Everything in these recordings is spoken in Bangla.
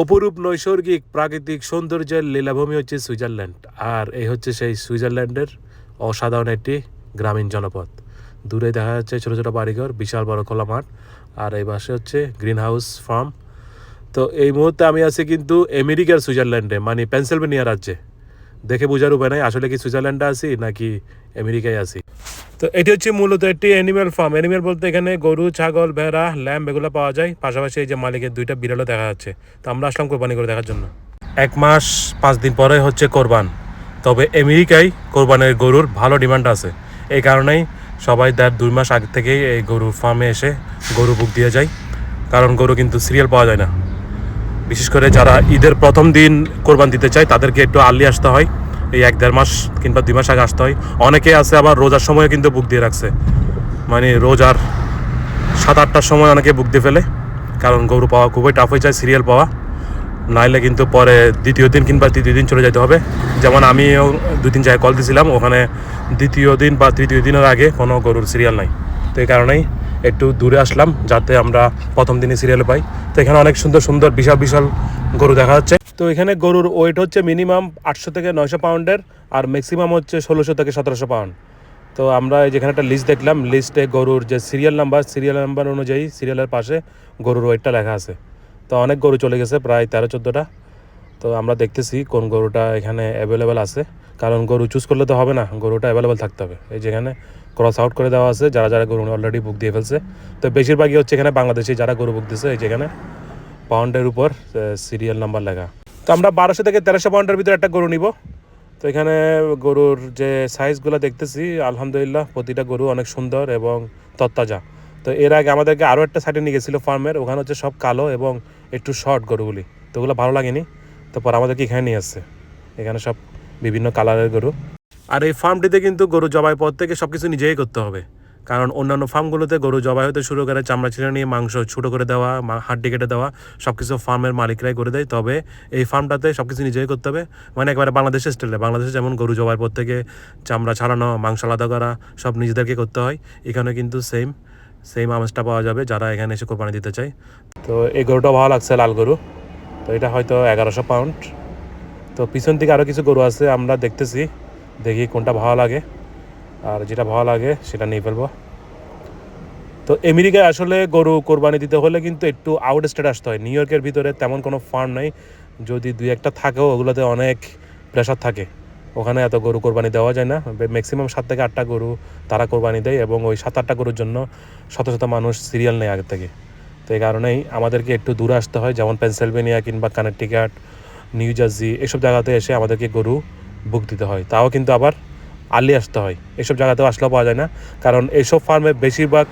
অপরূপ নৈসর্গিক প্রাকৃতিক সৌন্দর্যের লীলাভূমি হচ্ছে সুইজারল্যান্ড। আর এই হচ্ছে সেই সুইজারল্যান্ডের অসাধারণ একটি গ্রামীণ জনপদ। দূরে দেখা যাচ্ছে ছোটো ছোটো বাড়িঘর, বিশাল বড় খোলা মাঠ, আর এই পাশে হচ্ছে গ্রিন হাউস ফার্ম। তো এই মুহূর্তে আমি আছি কিন্তু আমেরিকার সুইজারল্যান্ডে মানে পেনসিলভেনিয়া রাজ্যে। দেখে বোঝার উপায় নাই, আসলে কি সুইজারল্যান্ডে আছি নাকি আমেরিকায় আছি? তো এটি হচ্ছে মূলত একটি অ্যানিম্যাল ফার্ম অ্যানিম্যাল বলতে এখানে গরু, ছাগল, ভেড়া ল্যাম্প এগুলো পাওয়া যায়। পাশাপাশি এই যে মালিকের দুইটা বিড়ালও দেখা যাচ্ছে। তো আমরা আসলাম কোরবানি করে দেখার জন্য। এক মাস পাঁচ দিন পরে হচ্ছে কোরবান। তবে আমেরিকায় কোরবানের গরুর ভালো ডিমান্ড আছে। এই কারণেই সবাই তার দুই মাস আগে থেকেই এই গরুর ফার্মে এসে গরু বুক দিয়ে যায়। কারণ গরু কিন্তু সিরিয়াল পাওয়া যায় না। বিশেষ করে যারা ঈদের প্রথম দিন কোরবান দিতে চায়, তাদেরকে একটু আর্লি আসতে হয়। এই এক দেড় মাস কিংবা দুই মাস আগে আসতে হয়। অনেকে আছে আবার রোজার সময় কিন্তু বুক দিয়ে রাখছে। মানে রোজার সাত, আটটার সময় অনেকে বুক দিয়ে ফেলে। কারণ গরু পাওয়া খুবই টাফ হয়ে যায় সিরিয়াল পাওয়া। নাইলে কিন্তু পরে দ্বিতীয় দিন কিংবা তৃতীয় দিন চলে যেতে হবে। যেমন আমিও দুই তিন জায়গায় কল দিয়েছিলাম ওখানে দ্বিতীয় দিন বা তৃতীয় দিনের আগে কোনো গরুর সিরিয়াল নাই। তো এই কারণেই একটু দূরে আসলাম যাতে আমরা প্রথম দিনে সিরিয়াল পাই। তো এখানে অনেক সুন্দর সুন্দর বিশাল বিশাল গরু দেখা যাচ্ছে। তো এখানে গরুর ওয়েট হচ্ছে মিনিমাম আটশো থেকে নয়শো পাউন্ডের আর ম্যাক্সিমাম হচ্ছে ষোলোশো থেকে সতেরোশো পাউন্ড তো আমরা যেখানে একটা লিস্ট দেখলাম লিস্টে গরুর যে সিরিয়াল নাম্বার সিরিয়াল নাম্বার অনুযায়ী সিরিয়ালের পাশে গরুর ওয়েটটা লেখা আছে। তো অনেক গরু চলে গেছে, প্রায় তেরো, চোদ্দোটা। তো আমরা দেখতেছি কোন গরুটা এখানে অ্যাভেলেবেল আছে। কারণ গরু চুজ করলে তো হবে না, গরুটা অ্যাভেলেবেল থাকতে হবে। এই যেখানে ক্রস আউট করে দেওয়া আছে, যারা যারা গরু অলরেডি বুক দিয়ে ফেলছে। তো বেশিরভাগই হচ্ছে এখানে বাংলাদেশি যারা গরু বুক দিয়েছে এই যেখানে পাউন্ডের উপর সিরিয়াল নাম্বার লেখা। তো আমরা বারোশো থেকে তেরোশো পাউন্ডের ভিতরে একটা গরু নিব। তো এখানে গরুর যে সাইজগুলো দেখতেছি, আলহামদুলিল্লাহ প্রতিটা গরু অনেক সুন্দর এবং তত্তাজা। তো এর আগে আমাদেরকে আরও একটা সাইডে নিয়ে গেছিল ফার্মের ওখানে হচ্ছে সব কালো এবং একটু শর্ট গরুগুলি। তো ওগুলো ভালো লাগেনি। তো পর আমাদেরকে এখানে নিয়ে আসছে। এখানে সব বিভিন্ন কালারের গরু। আর এই ফার্মটিতে কিন্তু গরু জবাই পর থেকে সব কিছু নিজেই করতে হবে। কারণ অন্যান্য ফার্মগুলোতে গরু জবাই হতে শুরু করে চামড়া ছিঁড়ে নিয়ে মাংস ছোটো করে দেওয়া হাড্ডি কেটে দেওয়া সব কিছু ফার্মের মালিকরাই করে দেয়। তবে এই ফার্মটাতে সব কিছু নিজেই করতে হবে। মানে একবারে বাংলাদেশের স্টাইলে। বাংলাদেশে যেমন গরু জবাই পর থেকে চামড়া ছাড়ানো, মাংস আলাদা করা, সব নিজেদেরকে করতে হয়। এখানে কিন্তু সেম সেম আমেজটা পাওয়া যাবে যারা এখানে এসে কোরবানি দিতে চায়। তো এই গরুটা ভালো লাগছে, লাল গরু। তো এটা হয়তো এগারোশো পাউন্ড। তো পিছন দিকে আরও কিছু গরু আছে, আমরা দেখতেছি। দেখি কোনটা ভালো লাগে। আর যেটা ভালো লাগে, সেটা নিয়ে ফেলব। তো আমেরিকায় আসলে গরু কোরবানি দিতে হলে কিন্তু একটু আউট স্টেট আসতে হয়। নিউ ইয়র্কের ভিতরে তেমন কোনো ফার্ম নেই। যদি দুই একটা থাকেও, ওগুলোতে অনেক প্রেশার থাকে। ওখানে এত গরু কোরবানি দেওয়া যায় না। ম্যাক্সিমাম সাত থেকে আটটা গরু তারা কোরবানি দেয় এবং ওই সাত আটটা গরুর জন্য শত শত মানুষ সিরিয়াল নেয় আগে থেকে। তো এই কারণেই আমাদেরকে একটু দূরে আসতে হয়, যেমন পেনসিলভেনিয়া কিংবা কানেকটিকাট নিউ জার্সি, এসব জায়গাতে এসে আমাদেরকে গরু বুক দিতে হয়। তাও কিন্তু আবার আর্লি আসতে হয়। এসব জায়গাতেও আসলেও পাওয়া যায় না। কারণ এইসব ফার্মে বেশিরভাগ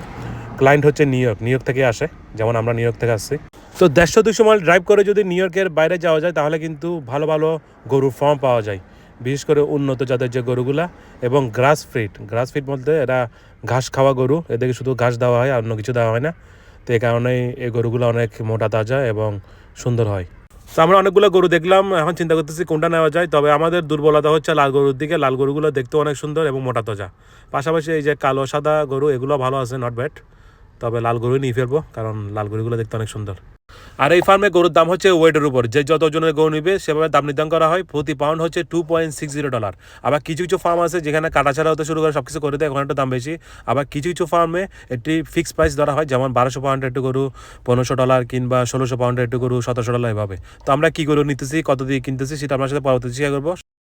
ক্লায়েন্ট হচ্ছে নিউ ইয়র্ক। নিউ ইয়র্ক থেকে আসে, যেমন আমরা নিউ ইয়র্ক থেকে আসছি। তো দেড়শো দুশো মাইল ড্রাইভ করে যদি নিউ ইয়র্কের বাইরে যাওয়া যায়, তাহলে কিন্তু ভালো ভালো গরুর ফার্ম পাওয়া যায়। বিশেষ করে উন্নত জাতের যে গরুগুলা এবং গ্রাস ফিট গ্রাস ফিট বলতে এরা ঘাস খাওয়া গরু, এদেরকে শুধু ঘাস দেওয়া হয় আর অন্য কিছু দেওয়া হয় না। তো এই কারণেই এই গরুগুলো অনেক মোটা তাজা এবং সুন্দর হয়। তো আমরা অনেকগুলো গরু দেখলাম, এখন চিন্তা করতেছি কোনটা নেওয়া যায়। তবে আমাদের দুর্বলতা হচ্ছে লাল গরুর দিকে, লাল গরুগুলো দেখতে অনেক সুন্দর এবং মোটা তাজা। পাশাপাশি এই যে কালো, সাদা গরু, এগুলো ভালো আছে নট ব্যাড তবে লাল গরুই নিয়ে ফেলব, কারণ লাল গরুগুলো দেখতে অনেক সুন্দর। আর এই ফার্মে গরুর দাম হচ্ছে ওয়েটের উপর। যে যত ওজনের গরু নিবে, সেভাবে দাম নির্ধারণ করা হয়। প্রতি পাউন্ড হচ্ছে two point six zero dollar আবার কিছু কিছু ফার্ম আছে যেখানে কাটা ছাড়া হতে শুরু করে সব কিছু করে দেয়, ওখানে একটু দাম বেশি। আবার কিছু কিছু ফার্মে একটি ফিক্সড প্রাইস ধরা হয়, যেমন বারোশো পাউন্ডের একটু গরু, পনেরোশো ডলার কিংবা ষোলোশো পাউন্ডের একটু গরু, সতেরোশো ডলার এভাবে। তো আমরা কী গরু নিতেছি, কত দিয়ে কিনতেছি, সেটা আপনার সাথে পরবর্তী শেয়ার করব।